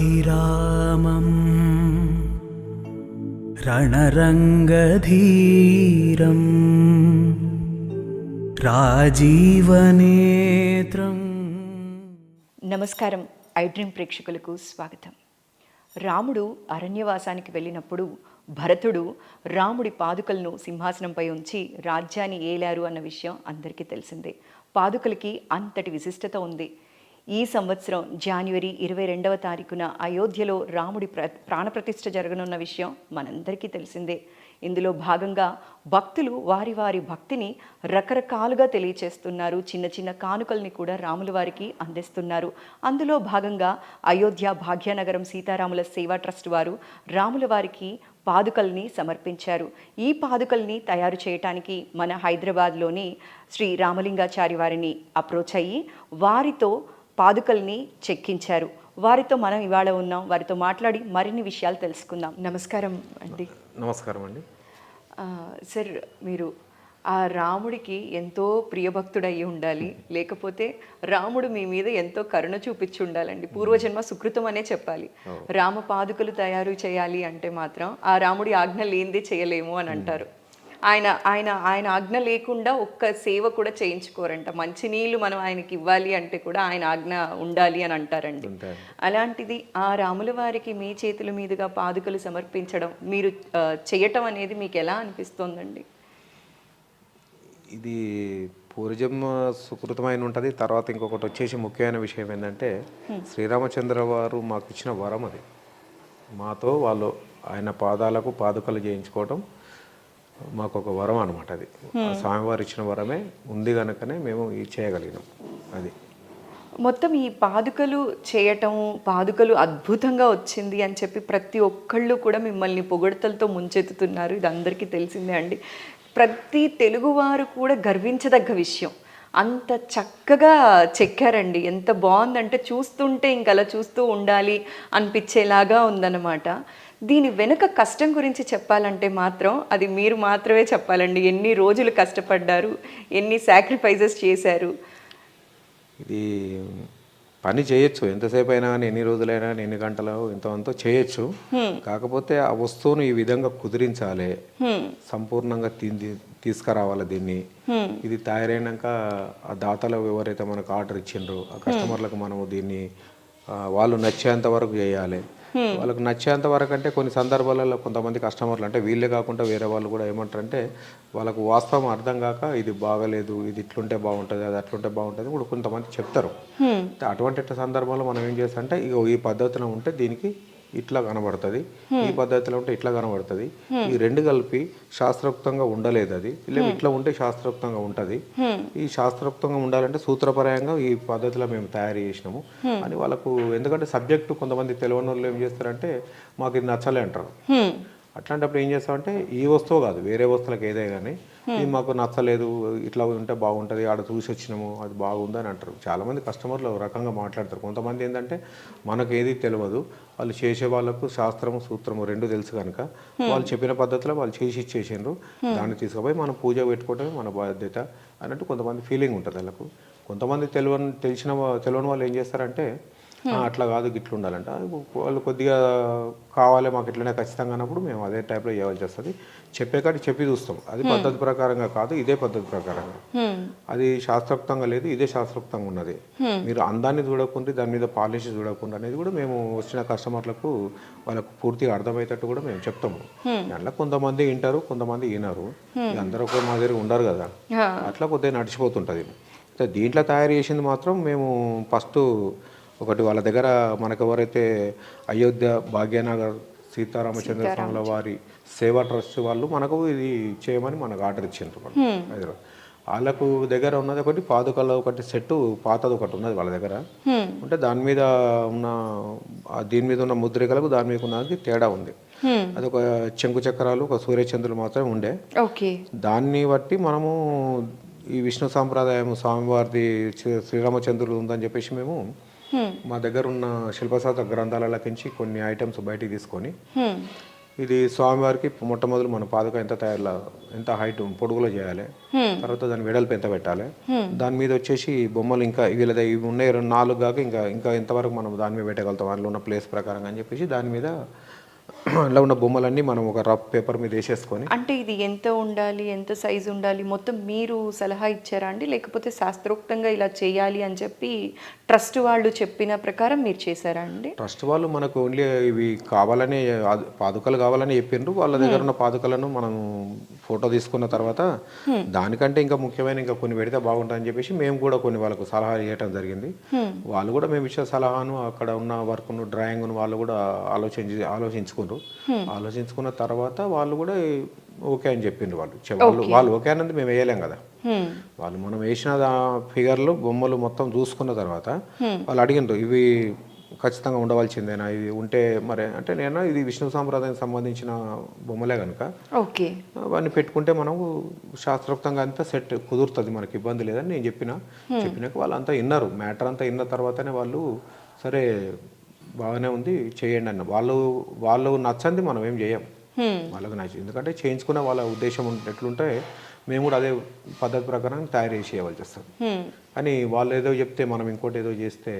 लोकाभिरामम् रणरङ्गधीरम् राजीवनेत्रम् నమస్కారం I dream ప్రేక్షకులకు స్వాగతం రాముడు అరణ్యవాసానికి వెళ్ళినప్పుడు భరతుడు రాముడి పాదుకలను సింహాసనంపై ఉంచి రాజ్యాన్ని ఏలారు అన్న విషయం అందరికీ తెలిసిందే పాదుకలకి అంతటి విశిష్టత ఉంది ఈ సంవత్సరం జనవరి ఇరవై రెండవ తారీఖున అయోధ్యలో రాముడి ప్ర ప్రాణప్రతిష్ఠ జరగనున్న విషయం మనందరికీ తెలిసిందే. ఇందులో భాగంగా భక్తులు వారి వారి భక్తిని రకరకాలుగా తెలియచేస్తున్నారు. చిన్న చిన్న కానుకల్ని కూడా రాముల వారికి అందిస్తున్నారు. అందులో భాగంగా అయోధ్య భాగ్యనగరం సీతారాముల సేవా ట్రస్ట్ వారు రాముల వారికి పాదుకల్ని సమర్పించారు. ఈ పాదుకల్ని తయారు చేయటానికి మన హైదరాబాద్లోని శ్రీ రామలింగాచారి వారిని అప్రోచ్ అయ్యి వారితో పాదుకల్ని చెక్కించారు. వారితో మనం ఇవాళ ఉన్నాం. వారితో మాట్లాడి మరిన్ని విషయాలు తెలుసుకుందాం. నమస్కారం అండి. నమస్కారం అండి. సార్ మీరు ఆ రాముడికి ఎంతో ప్రియభక్తుడయ్యి ఉండాలి. లేకపోతే రాముడు మీ మీద ఎంతో కరుణ చూపించి ఉండాలండి. పూర్వజన్మ సుకృతం అనే చెప్పాలి. రామ పాదుకలు తయారు చేయాలి అంటే మాత్రం ఆ రాముడి ఆజ్ఞ లేనిదే చేయలేము అని అంటారు. ఆయన ఆయన ఆయన ఆజ్ఞ లేకుండా ఒక్క సేవ కూడా చేయించుకోరంట. మంచినీళ్ళు మనం ఆయనకి ఇవ్వాలి అంటే కూడా ఆయన ఆజ్ఞ ఉండాలి అని అంటారండి. అలాంటిది ఆ రాముల వారికి మీ చేతుల మీదుగా పాదుకలు సమర్పించడం మీరు చేయటం అనేది మీకు ఎలా అనిపిస్తోందండి? ఇది పూర్వజన్మ సుకృతమైన ఉంటుంది తర్వాత ఇంకొకటి వచ్చేసి ముఖ్యమైన విషయం ఏంటంటే శ్రీరామచంద్ర వారు మాకు ఇచ్చిన వరం అది. మాతో వాళ్ళు ఆయన పాదాలకు పాదుకలు చేయించుకోవడం మాకు ఒక వరం అనమాట అది. స్వామివారు ఇచ్చిన వరమే ఉంది కనుకనే మేము ఇది చేయగలిగినాం. అది. మొత్తం ఈ పాదుకలు చేయటం పాదుకలు అద్భుతంగా వచ్చింది అని చెప్పి ప్రతి ఒక్కళ్ళు కూడా మిమ్మల్ని పొగడతలతో ముంచెత్తుతున్నారు. ఇది అందరికీ తెలిసిందే అండి. ప్రతి తెలుగువారు కూడా గర్వించదగ్గ విషయం. అంత చక్కగా చెక్కారండి. ఎంత బాగుందంటే చూస్తుంటే ఇంక అలా చూస్తూ ఉండాలి అనిపించేలాగా ఉందన్నమాట. దీని వెనుక కష్టం గురించి చెప్పాలంటే మాత్రం అది మీరు మాత్రమే చెప్పాలండి. ఎన్ని రోజులు కష్టపడ్డారు ఎన్ని సాక్రిఫైజెస్ చేశారు. ఇది పని చేయొచ్చు. ఎంతసేపు అయినా కానీ ఎన్ని రోజులైనా కానీ ఎన్ని గంటలు ఇంతవంతో చేయొచ్చు. కాకపోతే ఆ వస్తువును ఈ విధంగా కుదిరించాలి. సంపూర్ణంగా తీసుకురావాలి దీన్ని. ఇది తయారైనాక ఆ దాతలు ఎవరైతే మనకు ఆర్డర్ ఇచ్చిండ్రో ఆ కస్టమర్లకు మనము దీన్ని వాళ్ళు నచ్చేంత వరకు చేయాలి. వాళ్ళకు నచ్చేంత వరకు అంటే కొన్ని సందర్భాలలో కొంతమంది కస్టమర్లు అంటే వీళ్ళే కాకుండా వేరే వాళ్ళు కూడా ఏమంటారంటే వాళ్ళకు వాస్తవం అర్థం కాక ఇది బాగలేదు ఇది ఇట్లుంటే బాగుంటుంది అది అట్లుంటే బాగుంటుంది కూడా కొంతమంది చెప్తారు. అటువంటి సందర్భంలో మనం ఏం చేస్తాం అంటే ఇగో ఈ పద్ధతిలో ఉంటే దీనికి ఇట్లా కనబడుతుంది. ఈ పద్ధతిలో ఉంటే ఇట్లా కనబడుతుంది. ఈ రెండు కలిపి శాస్త్రోక్తంగా ఉండలేదు అది. లేదా ఇట్లా ఉంటే శాస్త్రోక్తంగా ఉంటది. ఈ శాస్త్రోక్తంగా ఉండాలంటే సూత్రపరంగా ఈ పద్ధతిలో మేము తయారు చేసినాము. అని వాళ్ళకు ఎందుకంటే సబ్జెక్టు కొంతమంది తెలియని వాళ్ళు ఏం చేస్తారంటే మాకు ఇది నచ్చలే అంటారు. అట్లాంటప్పుడు ఏం చేస్తామంటే ఈ వస్తువు కాదు వేరే వస్తువులకు ఏదే కానీ ఇది మాకు నచ్చలేదు ఇట్లా ఉంటే బాగుంటుంది ఆడ చూసి వచ్చినాము అది బాగుంది అని అంటారు. చాలామంది కస్టమర్లు ఒక రకంగా మాట్లాడతారు. కొంతమంది ఏంటంటే మనకు ఏది తెలియదు వాళ్ళు చేసే వాళ్ళకు శాస్త్రము సూత్రము రెండు తెలుసు కనుక వాళ్ళు చెప్పిన పద్ధతిలో వాళ్ళు చేసి ఇచ్చేసిండ్రు దాన్ని తీసుకుపోయి మనం పూజ పెట్టుకోవడమే మన బాధ్యత అన్నట్టు కొంతమంది ఫీలింగ్ ఉంటుంది వాళ్ళకు. కొంతమంది తెలియని తెలిసిన తెలియని వాళ్ళు ఏం చేస్తారంటే "ఆ, అట్లా కాదు గిట్ల ఉండాలంట. వాళ్ళు కొద్దిగా కావాలి మాకు ఇట్లనే ఖచ్చితంగా అన్నప్పుడు మేము అదే టైప్లో చేయవలసి వస్తుంది. చెప్పే కాటి చెప్పి చూస్తాం. అది పద్ధతి ప్రకారంగా కాదు ఇదే పద్ధతి ప్రకారంగా. అది శాస్త్రోక్తంగా లేదు ఇదే శాస్త్రోక్తంగా ఉన్నది. మీరు అందాన్ని చూడకుండా దాని మీద పాలిష్ చూడకుండా అనేది కూడా మేము వచ్చిన కస్టమర్లకు వాళ్ళకు పూర్తిగా అర్థమయ్యేటట్టు కూడా మేము చెప్తాము. దాంట్లో కొంతమంది వింటారు కొంతమంది వినరు. అందరూ ఒక మాదిరి ఉండరు కదా. అట్లా కొద్దిగా నడిచిపోతుంటుంది. దీంట్లో తయారు చేసింది మాత్రం మేము ఫస్ట్ ఒకటి వాళ్ళ దగ్గర మనకు ఎవరైతే అయోధ్య భాగ్యనగర్ సీతారామచంద్ర స్వాముల వారి సేవా ట్రస్ట్ వాళ్ళు మనకు ఇది చేయమని మనకు ఆర్డర్ ఇచ్చిండ్రు హైదరాబాద్. వాళ్ళకు దగ్గర ఉన్నది ఒకటి పాదుకల ఒకటి సెట్ పాతది ఒకటి ఉన్నది వాళ్ళ దగ్గర. అంటే దాని మీద ఉన్న దీని మీద ఉన్న ముద్రికలకు దాని మీద ఉన్నది తేడా ఉంది. అది ఒక చెంకు చక్రాలు ఒక సూర్యచంద్రులు మాత్రమే ఉండే. ఓకే. దాన్ని బట్టి మనము ఈ విష్ణు సాంప్రదాయం స్వామివారిది శ్రీ- శ్రీరామచంద్రుడు ఉందని చెప్పేసి మేము మా దగ్గర ఉన్న శిల్పశాస్త్ర గ్రంథాలలోకించి కొన్ని ఐటమ్స్ బయటికి తీసుకొని ఇది స్వామివారికి మొట్టమొదలు మన పాదుక ఎంత తయారు ఎంత హైట్ పొడుగులో చేయాలి. తర్వాత దాని వెడల్పు ఎంత పెట్టాలి. దాని మీద వచ్చేసి బొమ్మలు ఇంకా వీళ్ళది ఇవి ఉన్నాయి రెండు నాలుగు కాక ఇంకా ఇంకా ఎంతవరకు మనం దాని మీద పెట్టగలుగుతాం. అందులో ఉన్న ప్లేస్ ప్రకారం అని చెప్పేసి దాని మీద అందులో ఉన్న బొమ్మలన్నీ మనం ఒక రఫ్ పేపర్ మీద వేసేసుకొని అంటే ఇది ఎంత ఉండాలి ఎంత సైజు ఉండాలి మొత్తం మీరు సలహా ఇచ్చారా అండి? లేకపోతే శాస్త్రోక్తంగా ఇలా చేయాలి అని చెప్పి ట్రస్ట్ వాళ్ళు చెప్పిన ప్రకారం మీరు చేశారా అండి? ట్రస్ట్ వాళ్ళు మనకు ఓన్లీ ఇవి కావాలని పాదుకలు కావాలని చెప్పిండ్రు వాళ్ళ దగ్గర ఉన్న పాదుకలను మనం ఫోటో తీసుకున్న తర్వాత దానికంటే ఇంకా ముఖ్యమైన ఇంకా కొన్ని పెడితే బాగుంటుందని చెప్పేసి మేము కూడా కొన్ని వాళ్ళకు సలహా ఇవ్వటం జరిగింది. వాళ్ళు కూడా మేము ఇచ్చే సలహాను అక్కడ ఉన్న వర్క్ను డ్రాయింగ్ను వాళ్ళు కూడా ఆలోచించి ఆలోచించుకున్నారు ఆలోచించుకున్న తర్వాత వాళ్ళు కూడా ఓకే అని చెప్పిండ్రు వాళ్ళు. వాళ్ళు వాళ్ళు ఓకే అన్నది మేము వేయలేం కదా. వాళ్ళు మనం వేసిన ఫిగర్లు బొమ్మలు మొత్తం చూసుకున్న తర్వాత వాళ్ళు అడిగిండ్రు ఇవి ఖచ్చితంగా ఉండవలసిందేనా? ఇది ఉంటే మరి అంటే నేను ఇది విష్ణు సాంప్రదాయానికి సంబంధించిన బొమ్మలే కనుక ఓకే. అవన్నీ పెట్టుకుంటే మనకు శాస్త్రోక్తంగా అంతా సెట్ కుదురుతుంది మనకి ఇబ్బంది లేదని నేను చెప్పిన. చెప్పినాక వాళ్ళు అంతా విన్నారు మ్యాటర్ అంతా విన్న తర్వాతనే వాళ్ళు సరే బాగానే ఉంది చేయండి అన్న. వాళ్ళు వాళ్ళు నచ్చంది మనం ఏం చేయం. వాళ్ళకి నచ్చి ఎందుకంటే చేయించుకున్న వాళ్ళ ఉద్దేశం ఎట్లుంటే మేము కూడా అదే పద్ధతి ప్రకారం తయారు చేసి చేయవలసి వస్తుంది. కానీ వాళ్ళు ఏదో చెప్తే మనం ఇంకోటి ఏదో చేస్తే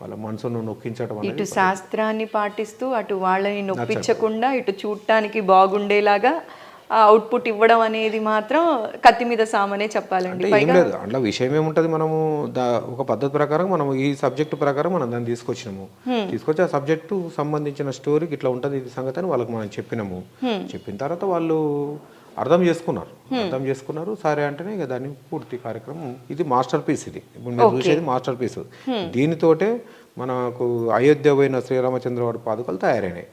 వాళ్ళ మనసును నొక్కించడం ఇటు శాస్త్రాన్ని పాటిస్తూ అటు వాళ్ళని నొప్పించకుండా ఇటు చూడటానికి బాగుండేలాగా అవుట్పుట్ ఇవ్వడం అనేది మాత్రం కత్తి మీద సామనే చెప్పాలండి. ఏం లేదు అందులో విషయం ఏముంటది మనము ఒక పద్ధతి ప్రకారం మనం ఈ సబ్జెక్ట్ ప్రకారం మనం దాన్ని తీసుకొచ్చినాము. తీసుకొచ్చి ఆ సబ్జెక్టు సంబంధించిన స్టోరీకి ఇట్లా ఉంటది ఇది సంగతి అని వాళ్ళకి మనం చెప్పినాము. చెప్పిన తర్వాత వాళ్ళు అర్థం చేసుకున్నారు. అర్థం చేసుకున్నారు సరే అంటేనే ఇక దాన్ని పూర్తి కార్యక్రమం. ఇది మాస్టర్ పీస్ ఇది. ఇప్పుడు మీరు చూసేది మాస్టర్ పీస్ దీనితోటే మనకు అయోధ్య పోయిన శ్రీరామచంద్రవాడి పాదుకలు తయారైనాయి.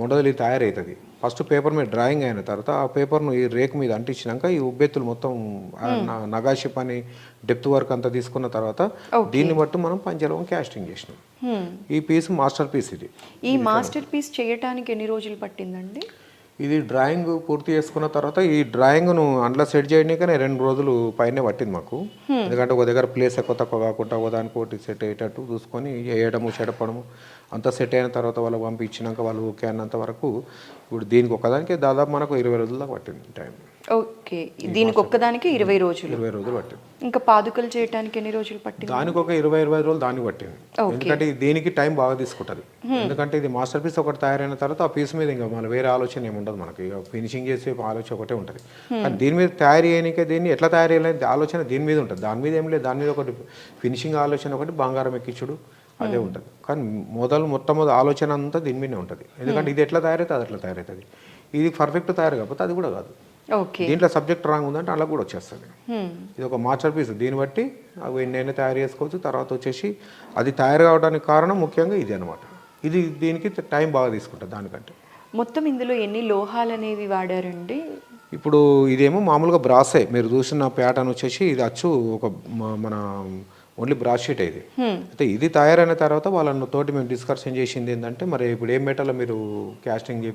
మొదలు ఇది తయారవుతుంది ఫస్ట్ పేపర్ మీద డ్రాయింగ్ అయిన తర్వాత ఆ పేపర్ను ఈ రేక్ మీద అంటించినాక ఈ ఉబ్బెత్తులు మొత్తం నగాషి పని డెప్త్ వర్క్ అంతా తీసుకున్న తర్వాత దీన్ని బట్టి మనం పంచలోకం క్యాస్టింగ్ చేసినాం. ఈ పీస్ మాస్టర్ పీస్ ఇది. ఈ మాస్టర్ పీస్ చేయటానికి ఎన్ని రోజులు పట్టిందండి? ఇది డ్రాయింగ్ పూర్తి చేసుకున్న తర్వాత ఈ డ్రాయింగ్ను అందులో సెట్ చేయడానికనే రెండు రోజులు పైనే పట్టింది మాకు. ఎందుకంటే ఒక దగ్గర ప్లేస్ ఎక్కువ తక్కువ కాకుండా ఒక దానికి ఒకటి సెట్ అయ్యేటట్టు చూసుకొని వేయడము చెడపడము అంతా సెట్ అయిన తర్వాత వాళ్ళకి పంపించినాక వాళ్ళు ఓకే అన్నంత వరకు ఇప్పుడు దీనికి ఒకదానికి దాదాపు మనకు ఇరవై రోజుల దాకా పట్టింది టైం ఓకే. దీనికి ఒక్కదానికి ఇరవై రోజులు? ఇరవై రోజులు పట్టింది. ఇంకా పాదుకలు చేయటానికి ఎన్ని రోజులు పట్టింది? దానికి ఒక ఇరవై ఇరవై రోజులు దానికి పట్టింది. ఎందుకంటే దీనికి టైం బాగా తీసుకుంటుంది. ఎందుకంటే ఇది మాస్టర్ పీస్ ఒకటి తయారైన తర్వాత ఆ పీస్ మీద ఇంకా మన వేరే ఆలోచన ఏమి ఉండదు మనకి. ఫినిషింగ్ చేసే ఆలోచన ఒకటే ఉంటుంది. కానీ దీని మీద తయారు చేయనికే దీన్ని ఎట్లా తయారు చేయాలి ఆలోచన దీని మీద ఉంటుంది. దాని మీద ఏం లేదు. దాని మీద ఒకటి ఫినిషింగ్ ఆలోచన ఒకటి బంగారం ఎక్కించుడు అదే ఉంటుంది. కానీ మొదలు మొట్టమొదటి ఆలోచన అంతా దీని మీదనే ఉంటుంది. ఎందుకంటే ఇది ఎట్లా తయారైతే అది అట్లా తయారవుతుంది ఇది పర్ఫెక్ట్ తయారు కాకపోతే అది కూడా కాదు. దీంట్లో సబ్జెక్ట్ రాంగ్ ఉందంటే అలా కూడా వచ్చేస్తుంది. ఇది ఒక మాస్టర్ పీస్ దీన్ని బట్టి అవి ఎన్నైనా తయారు చేసుకోవచ్చు తర్వాత వచ్చేసి అది తయారు కావడానికి కారణం ముఖ్యంగా ఇది అనమాట ఇది దీనికి టైం బాగా తీసుకుంటుంది దానికంటే. మొత్తం ఇందులో ఎన్ని లోహాలు అనేవి వాడారండి? ఇప్పుడు ఇదేమో మామూలుగా బ్రాసే. మీరు చూసిన ప్యాటర్న్ వచ్చేసి ఇది అచ్చు ఒక మన ఓన్లీ బ్రాస్ షీట్ ఇది. అయితే ఇది తయారైన తర్వాత వాళ్ళని తోటి మేము డిస్కషన్ చేసింది ఏంటంటే మరి ఇప్పుడు ఏ మెటల్ మీరు క్యాస్టింగ్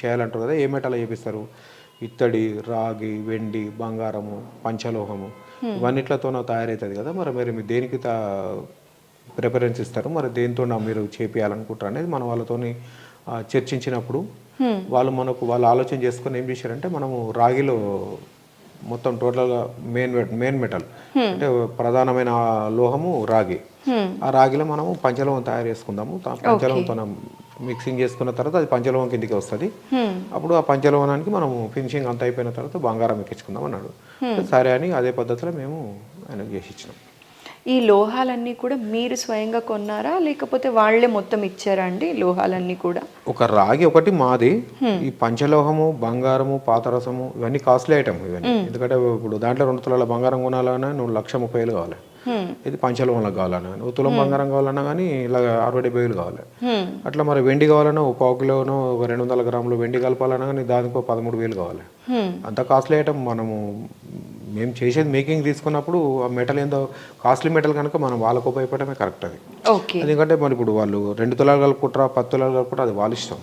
చేయాలంటారు కదా ఏ మెటల్ చేపిస్తారు? ఇత్తడి రాగి వెండి బంగారము పంచలోహము ఇవన్నిట్లతో తయారవుతుంది కదా మరి మరి మీరు దేనికి తా ప్రిఫరెన్స్ ఇస్తారు? మరి నా మీరు చేపియాలనుకుంటారు అనేది మనం వాళ్ళతోని చర్చించినప్పుడు వాళ్ళు మనకు వాళ్ళు ఆలోచన చేసుకొని ఏం చేశారంటే మనము రాగిలో మొత్తం టోటల్గా మెయిన్ మెయిన్ మెటల్ అంటే ప్రధానమైన లోహము రాగి. ఆ రాగిలో మనము పంచలోహం తయారు చేసుకుందాము. పంచలోహంతో మిక్సింగ్ చేసుకున్న తర్వాత అది పంచలోహం కిందికి వస్తుంది. అప్పుడు ఆ పంచలోహానికి మనము ఫినిషింగ్ అంతా అయిపోయిన తర్వాత బంగారం ఎక్కించుకుందాం అన్నాడు. సరే అని అదే పద్ధతిలో మేము ఆయనకు చేసి ఇచ్చినాం. ఈ లోహాలన్నీ కూడా మీరు స్వయంగా కొన్నారా? లేకపోతే వాళ్ళే మొత్తం ఇచ్చారా అండి లోహాలన్నీ కూడా? ఒక రాగి ఒకటి మాది. ఈ పంచలోహము బంగారము పాతరసము ఇవన్నీ కాస్ట్లీ ఐటమ్ ఇవన్నీ. ఎందుకంటే ఇప్పుడు దాంట్లో రెండు తులాల బంగారం కొనాలన్నా నువ్వు లక్ష ముప్పై వేలు కావాలి. ఇది పంచలోహంలకు కావాలన్నా. నువ్వు తులం బంగారం కావాలన్నా కానీ ఇలా అరవై డెబ్బై వేలు కావాలి. అట్లా మరి వెండి కావాలన్నా ఒక పావు కిలోనో ఒక రెండు వందల గ్రాములు వెండి కలపాలన్నా కానీ దానికి పదమూడు వేలు కావాలి. అంత కాస్ట్లీ ఐటమ్ మనము మేము చేసేది మేకింగ్ తీసుకున్నప్పుడు ఆ మెటల్ ఏందో కాస్ట్లీ మెటల్ కనుక మనం వాళ్ళకు ఉపయోగపడమే కరెక్ట్ అది. ఎందుకంటే మరి ఇప్పుడు వాళ్ళు రెండు తులాలు కలుపుకుంటారా పది తులాలు కలుపుకుంటారా అది వాళ్ళ ఇష్టం.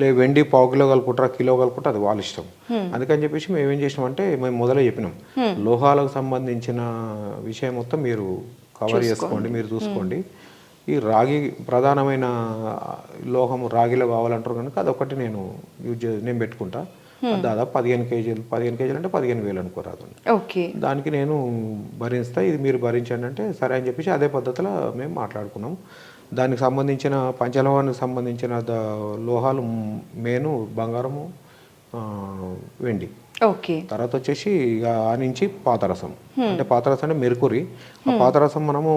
లే వెండి పావు కిలో కలుపుకుంటారా కిలో కలుపుకుంటారా అది వాళ్ళ ఇష్టం. అందుకని చెప్పేసి మేము ఏం చేసినామంటే మేము మొదలే చెప్పినాం. లోహాలకు సంబంధించిన విషయం మొత్తం మీరు కవర్ చేసుకోండి. మీరు చూసుకోండి. ఈ రాగి ప్రధానమైన లోహం రాగిలో కావాలంటారు కనుక అదొకటి నేను యూజ్ నేను పెట్టుకుంటా. అది దాదాపు పదిహేను కేజీలు పదిహేను కేజీలు అంటే పదిహేను వేలు అనుకోరాదు ఓకే. దానికి నేను భరిస్తా ఇది మీరు భరించండి అంటే సరే అని చెప్పేసి అదే పద్ధతిలో మేము మాట్లాడుకున్నాం. దానికి సంబంధించిన పంచలోహానికి సంబంధించిన లోహాలు మేను బంగారము వెండి. ఓకే. తర్వాత వచ్చేసి ఇక ఆ నుంచి పాతరసం. అంటే పాతరసం అంటే మెరుకురి. ఆ పాతరసం మనము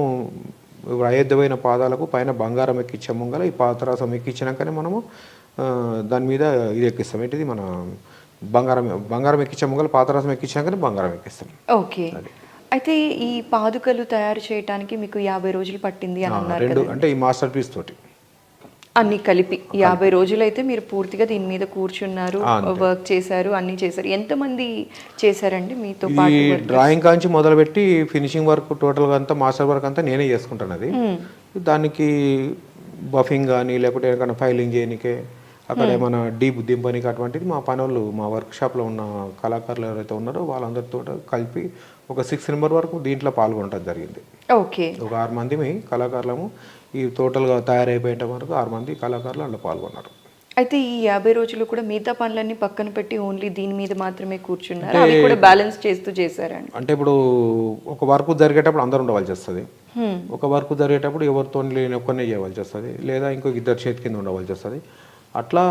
అయోధ్యమైన పాదాలకు పైన బంగారం ఎక్కించే ముంగల ఈ పాతరసం ఎక్కించినాకనే మనము దాని మీద ఇది ఎక్కిస్తాం. ఏంటిది? మన బంగారం బంగారం ఎక్కించే. ముంగల పాతరసం ఎక్కించినాకనే బంగారం ఎక్కిస్తాం. ఓకే. అయితే ఈ పాదుకలు తయారు చేయడానికి మీకు యాభై రోజులు పట్టింది అని అన్నారు రెండు అంటే ఈ మాస్టర్ పీస్ తోటి. అన్ని కలిపి. యాభై రోజులు అయితే మీరు పూర్తిగా దీని మీద కూర్చున్నారు. వర్క్ చేశారు అన్ని చేశారు. ఎంతమంది చేశారండి మీతో పాటు? డ్రాయింగ్ కాంచి మొదలుపెట్టి ఫినిషింగ్ వర్క్ టోటల్గా అంతా మాస్టర్ వర్క్ అంతా నేనే చేసుకుంటాను అది. దానికి బఫింగ్ కానీ లేకపోతే ఏమైనా ఫైలింగ్ చేయనికే అక్కడ ఏమైనా డీప్ దింపనికి అటువంటిది మా పనులు మా వర్క్ షాప్లో ఉన్న కళాకారులు ఎవరైతే ఉన్నారో వాళ్ళందరితో కలిపి ఒక సిక్స్ నెంబర్ వరకు దీంట్లో పాల్గొనడం జరిగింది. ఓకే. ఒక ఆరు మంది కళాకారులము ఈ టోటల్గా తయారైపోయేంత వరకు ఆరు మంది కళాకారులు అందులో పాల్గొన్నారు. అయితే ఈ యాభై రోజులు కూడా మిగతా పనులన్నీ పక్కన పెట్టి ఓన్లీ దీని మీద మాత్రమే కూర్చున్నారు? అవి కూడా బ్యాలెన్స్ చేస్తూ చేశారండి. అంటే ఇప్పుడు ఒక వర్క్ జరిగేటప్పుడు అందరు ఉండవలసి వస్తుంది. ఒక వర్క్ జరిగేటప్పుడు ఎవరితో లేని ఒక్కనే చేయవలసి వస్తుంది. లేదా ఇంకొక ఇద్దరు చేతి కింద ఉండవలసి వస్తుంది. అట్లా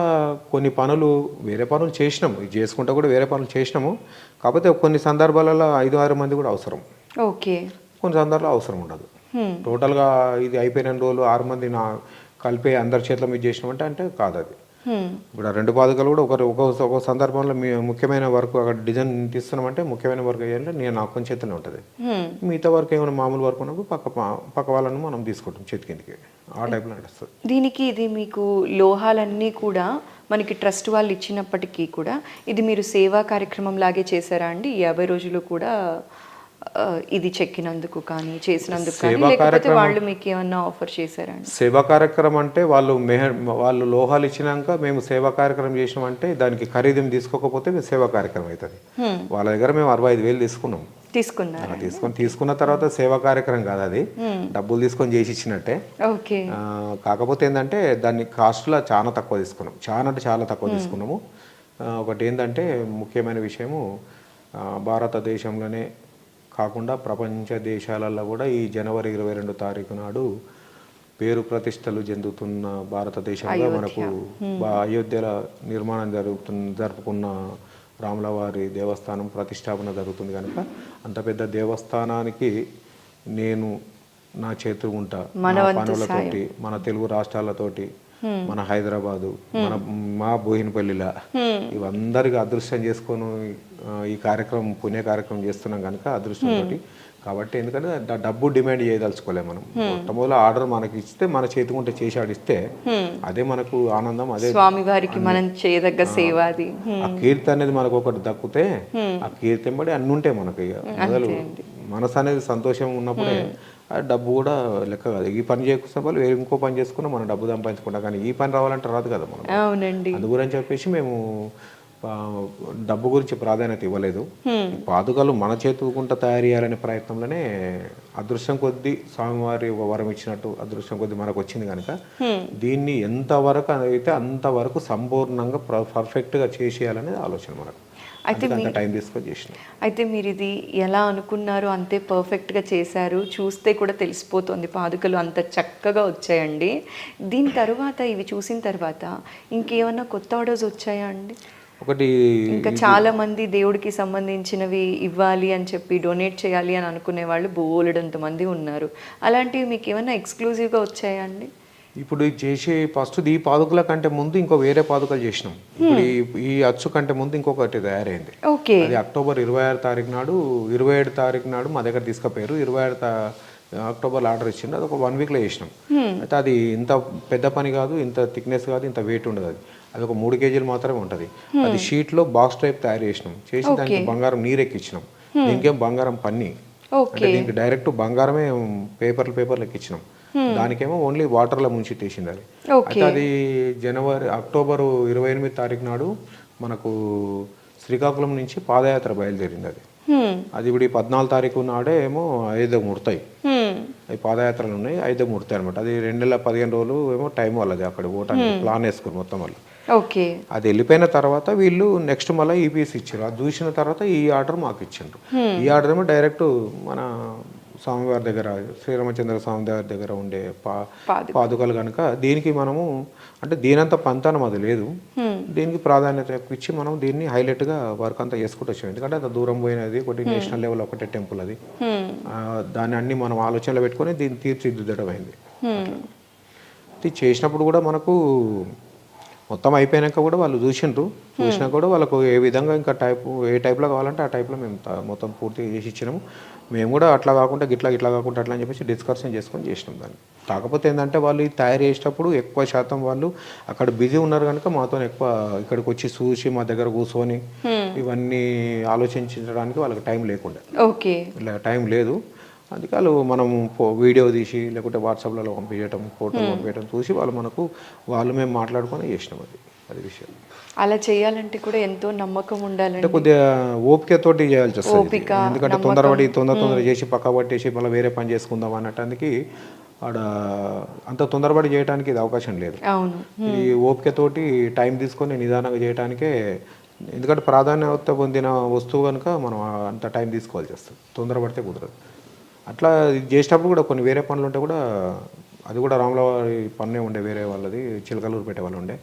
కొన్ని పనులు వేరే పనులు చేసినాము. ఇది చేసుకుంటా కూడా వేరే పనులు చేసినాము. కాకపోతే కొన్ని సందర్భాలలో ఐదు ఆరు మంది కూడా అవసరం. ఓకే. కొన్ని సందర్భాల్లో అవసరం ఉండదు. టోటల్గా ఇది అయిపోయిన రోజులు ఆరు మంది నా కలిపి అందరి చేతిలో మీద చేసినామంటే అంటే కాదు అది. ఇప్పుడు ఆ రెండు పాదుకలు కూడా ఒకరు ఒక ఒక సందర్భంలో మీ ముఖ్యమైన వర్క్ అక్కడ డిజైన్ తీస్తున్నామంటే ముఖ్యమైన వర్క్ అయ్యాలంటే నేను నా ఒక్కని చేతిలో ఉంటుంది. మిగతా వర్క్ ఏమైనా మామూలు వర్క్ ఉన్నప్పుడు పక్క పక్క వాళ్ళను మనం తీసుకుంటాం చేతి కిందకి. ఆ టైప్లో నడుస్తుంది. దీనికి ఇది మీకు లోహాలన్నీ కూడా మనకి ట్రస్ట్ వాళ్ళు ఇచ్చినప్పటికీ కూడా ఇది మీరు సేవా కార్యక్రమం లాగే చేశారా అండి? యాభై రోజులు కూడా ఇది చెక్కినందుకు కానీ చేసినందుకు కానీ సేవా లేకపోతే కార్యక్రమం- వాళ్ళు మీకు ఏమన్నా ఆఫర్ చేశారా అండి సేవా కార్యక్రమం అంటే వాళ్ళు మెహ వాళ్ళు లోహాలు ఇచ్చినాక మేము సేవా కార్యక్రమం చేసినామంటే దానికి ఖరీదు తీసుకోకపోతే మేము సేవా కార్యక్రమం అవుతుంది. వాళ్ళ దగ్గర మేము అరవై ఐదు వేలు తీసుకున్నాం. తీసుకున్నారా అలా తీసుకొని తీసుకున్న తర్వాత సేవా కార్యక్రమం కాదు అది. డబ్బులు తీసుకొని చేసి ఇచ్చినట్టే. కాకపోతే ఏంటంటే దాన్ని కాస్ట్లో చాలా తక్కువ తీసుకున్నాం. చాలా అంటే చాలా తక్కువ తీసుకున్నాము. ఒకటి ఏంటంటే ముఖ్యమైన విషయము భారతదేశంలోనే కాకుండా ప్రపంచ దేశాలలో కూడా ఈ జనవరి ఇరవై రెండు తారీఖు నాడు పేరు ప్రతిష్టలు చెందుతున్న భారతదేశంలో మనకు అయోధ్యల నిర్మాణం జరుగుతున్న జరుపుకున్న రాములవారి దేవస్థానం ప్రతిష్టాపన జరుగుతుంది కనుక అంత పెద్ద దేవస్థానానికి నేను నా చేతు ఉంటా. నా పనులతోటి మన తెలుగు రాష్ట్రాలతోటి మన హైదరాబాదు మన మా బోయినపల్లిలా ఇవందరికి అదృష్టం చేసుకొని ఈ కార్యక్రమం పుణ్య కార్యక్రమం చేస్తున్నాం కనుక అదృష్టంతో కాబట్టి ఎందుకంటే డబ్బు డిమాండ్ చేయదలుచుకోలేము మనం. మొట్టమొదటి ఆర్డర్ మనకి ఇస్తే మన చేతికుంటే చేసి ఆడిస్తే అదే మనకు ఆనందం అదే స్వామి వారికి మనం చేయదగ్గ సేవ అది. ఆ కీర్తి అనేది మనకు ఒకటి దక్కితే ఆ కీర్తి ఎంబడి అన్ని ఉంటాయి మనకి. మొదలు మనసు అనేది సంతోషం ఉన్నప్పుడే డబ్బు కూడా లెక్క కాదు. ఈ పని చేసుకున్న వాళ్ళు వేరే ఇంకో పని చేసుకున్నా మనం డబ్బు సంపాదించుకుంటాం. కానీ ఈ పని రావాలంటే రాదు కదా మనం. అవునండి. అందు గురించి చెప్పేసి మేము డబ్బు గురించి ప్రాధాన్యత ఇవ్వలేదు. పాదుకలు మన చేతుకుంట తయారు చేయాలనే ప్రయత్నంలోనే అదృష్టం కొద్దీ స్వామివారి వరం ఇచ్చినట్టు అదృష్టం కొద్దీ మనకు వచ్చింది కనుక దీన్ని ఎంతవరకు అయితే అంతవరకు సంపూర్ణంగా పర్ఫెక్ట్గా చేసేయాలనేది ఆలోచన మనకు. అయితే టైం తీసుకొని చేసినాం. అయితే మీరు ఇది ఎలా అనుకున్నారో అంతే పర్ఫెక్ట్గా చేశారు. చూస్తే కూడా తెలిసిపోతుంది పాదుకలు అంత చక్కగా వచ్చాయండి. దీని తర్వాత ఇవి చూసిన తర్వాత ఇంకేమన్నా కొత్త ఆర్డర్స్ వచ్చాయా అండి? ఒకటి ఇంకా చాలా మంది దేవుడికి సంబంధించినవి ఇవ్వాలి అని చెప్పి డొనేట్ చేయాలి అని అనుకునే వాళ్ళు బోలెడంత మంది ఉన్నారు. అలాంటివి మీకు ఏమైనా ఎక్స్క్లూజివ్గా వచ్చాయా అండి? ఇప్పుడు చేసే ఫస్ట్ ఈ పాదుకల కంటే ముందు ఇంకో వేరే పాదుకలు చేసినాం. ఇప్పుడు ఈ- అచ్చు కంటే ముందు ఇంకొకటి తయారైంది. ఓకే. అది అక్టోబర్ ఇరవై ఆరు తారీఖు నాడు ఇరవై ఏడు తారీఖు నాడు మా దగ్గర తీసుకుపోయారు. ఇరవై ఆరు అక్టోబర్లో ఆర్డర్ ఇచ్చిండు. అది ఒక వన్ వీక్లో చేసినాం. అయితే అది ఇంత పెద్ద పని కాదు ఇంత థిక్నెస్ కాదు ఇంత వెయిట్ ఉండదు అది. అది ఒక మూడు కేజీలు మాత్రమే ఉంటుంది. అది షీట్లో బాక్స్ టైప్ తయారు చేసినాం. చేసి దానికి బంగారం నీరెక్కిచ్చినాం. దీనికేం బంగారం పన్ని. అంటే దీనికి డైరెక్ట్ బంగారమే పేపర్లు పేపర్లు ఎక్కిచ్చినాం. దానికేమో ఓన్లీ వాటర్లో ముంచి తీసింది అది. అయితే అది జనవరి అక్టోబర్ ఇరవై ఎనిమిది తారీఖు నాడు మనకు శ్రీకాకుళం నుంచి పాదయాత్ర బయలుదేరింది అది. అది ఇప్పుడు ఈ పద్నాలుగు తారీఖు నాడే ఏమో అయోధ్య ముడతాయి. అవి పాదయాత్రలు ఉన్నాయి అయితే ముడతాయి అనమాట అది రెండు నెలల పదిహేను రోజులు ఏమో టైం వాళ్ళది అక్కడ పోవటానికి ప్లాన్ వేసుకుని మొత్తం వాళ్ళు. ఓకే. అది వెళ్ళిపోయిన తర్వాత వీళ్ళు నెక్స్ట్ మళ్ళీ ఈపీఎస్ ఇచ్చారు. అది చూసిన తర్వాత ఈ ఆర్డర్ మాకు ఇచ్చిండ్రు. ఈ ఆర్డర్ ఏమో డైరెక్ట్ మన స్వామివారి దగ్గర శ్రీరామచంద్ర స్వామి వారి దగ్గర ఉండే పా పాదుక. పాదుకలు కనుక దీనికి మనము అంటే దీనంత పంతానం అది లేదు. దీనికి ప్రాధాన్యత ఇచ్చి మనం దీన్ని హైలైట్గా వర్క్ అంతా చేసుకుంటూ వచ్చాం. ఎందుకంటే అంత దూరం పోయినది ఒకటి నేషనల్ లెవెల్ ఒకటే టెంపుల్ అది. దాన్ని అన్ని మనం ఆలోచనలో పెట్టుకొని దీన్ని తీర్చిదిద్దడం అయింది చేసినప్పుడు కూడా మనకు మొత్తం అయిపోయాక కూడా వాళ్ళు చూసిండ్రు. చూసినా కూడా వాళ్ళకు ఏ విధంగా ఇంకా టైప్ ఏ టైప్లో కావాలంటే ఆ టైప్లో మేము మొత్తం పూర్తి చేసి ఇచ్చినాము. మేము కూడా అట్లా కాకుండా గిట్లా ఇట్లా కాకుండా అట్లా అని చెప్పేసి డిస్కషన్ చేసుకొని చేసినాం దాన్ని. కాకపోతే ఏంటంటే వాళ్ళు తయారు చేసేటప్పుడు ఎక్కువ శాతం వాళ్ళు అక్కడ బిజీ ఉన్నారు కనుక మాతో ఎక్కువ ఇక్కడికి వచ్చి చూసి మా దగ్గర కూర్చొని ఇవన్నీ ఆలోచించడానికి వాళ్ళకి టైం లేకుండా. ఓకే. ఇలా టైం లేదు. అందుకే వాళ్ళు మనం వీడియో తీసి లేకుంటే వాట్సాప్లలో పంపించడం ఫోటో పంపించడం చూసి వాళ్ళు మనకు వాళ్ళు మేము మాట్లాడుకొని చేసినాం అది అది విషయం. అలా చేయాలంటే కూడా ఎంతో నమ్మకం ఉండాలండి. అంటే కొద్దిగా ఓపికతోటి చేయాల్సి వస్తుంది ఎందుకంటే తొందరపడి తొందర తొందర చేసి పక్క పట్టేసి మళ్ళీ వేరే పని చేసుకుందాం అనటానికి ఆడ అంత తొందరపడి చేయడానికి ఇది అవకాశం లేదు. అవును. ఈ ఓపికతోటి టైం తీసుకొని నిదానంగా చేయడానికే ఎందుకంటే ప్రాధాన్యత పొందిన వస్తువు కనుక మనం అంత టైం తీసుకోవాల్సి వస్తుంది. తొందరపడితే కుదరదు. అట్లా ఇది చేసేటప్పుడు కూడా కొన్ని వేరే పనులు ఉంటే కూడా అది కూడా రాముల వారి పన్నే ఉండే వేరే వాళ్ళది చిలకలూరు పెట్టే వాళ్ళు ఉండే.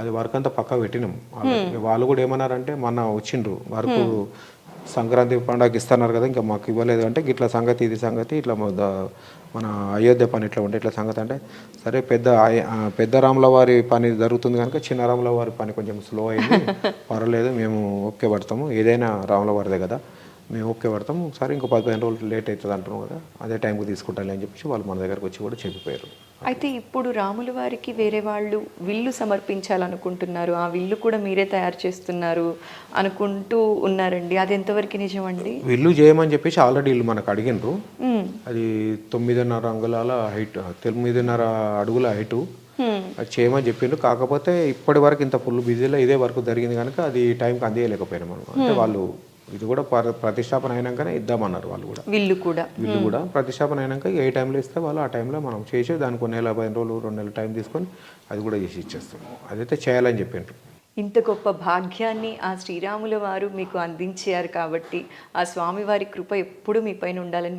అది వర్క్ అంతా పక్క పెట్టినాం. వాళ్ళు కూడా ఏమన్నారంటే మొన్న వచ్చిండ్రు వర్క్ సంక్రాంతి పండగకి ఇస్తున్నారు కదా ఇంకా మాకు ఇవ్వలేదు. అంటే ఇట్లా సంగతి ఇది సంగతి ఇట్లా మన అయోధ్య పని ఇట్లా ఉంటే ఇట్లా సంగతి అంటే సరే పెద్ద పెద్ద రాముల వారి పని జరుగుతుంది కనుక చిన్న రాముల వారి పని కొంచెం స్లో అయింది పర్వాలేదు మేము ఓకే పడతాము ఏదైనా రాముల వారిదే కదా. మేము ఓకే పడతాము సరే ఇంకో పదిహేను రోజులు లేట్ అవుతుంది అంటున్నాం కదా అదే టైంకి తీసుకుంటాను అని చెప్పేసి వాళ్ళు మన దగ్గరకు వచ్చి కూడా చెప్పిపోయారు. అయితే ఇప్పుడు రాముల వారికి వేరే వాళ్ళు విల్లు సమర్పించాలనుకుంటున్నారు. ఆ విల్లు కూడా మీరే తయారు చేస్తున్నారు అనుకుంటూ ఉన్నారండి. అది ఎంతవరకు నిజమండి వీళ్ళు చేయమని చెప్పేసి ఆల్రెడీ వీళ్ళు మనకు అడిగినరు. అది తొమ్మిదిన్నర అంగుళాల హైట్ తొమ్మిదిన్నర అడుగుల హైటు. అది చేయమని చెప్పిండ్రు కాకపోతే ఇప్పటి వరకు ఇంత ఫుల్ బిజీలో ఇదే వరకు జరిగింది కనుక అది టైంకి అందియలేకపోయినాం మనం. అంటే వాళ్ళు ఇది కూడా ప్ర- ప్రతిష్టాపన అయినాకనే ఇద్దామన్నారు వాళ్ళు కూడా. విల్లు కూడా. వీళ్ళు కూడా ప్రతిష్టాపన అయినాక ఏ టైంలో ఇస్తే వాళ్ళు ఆ టైంలో మనం చేసి దానికి కొన్ని నెల పదిహేను రోజులు రెండు నెలలు టైం తీసుకొని అది కూడా చేసి ఇచ్చేస్తాం. అదైతే చేయాలని చెప్పిండ్రు. ఇంత గొప్ప భాగ్యాన్ని ఆ శ్రీరాముల వారు మీకు అందించారు కాబట్టి ఆ స్వామివారి కృప ఎప్పుడు మీ పైన ఉండాలని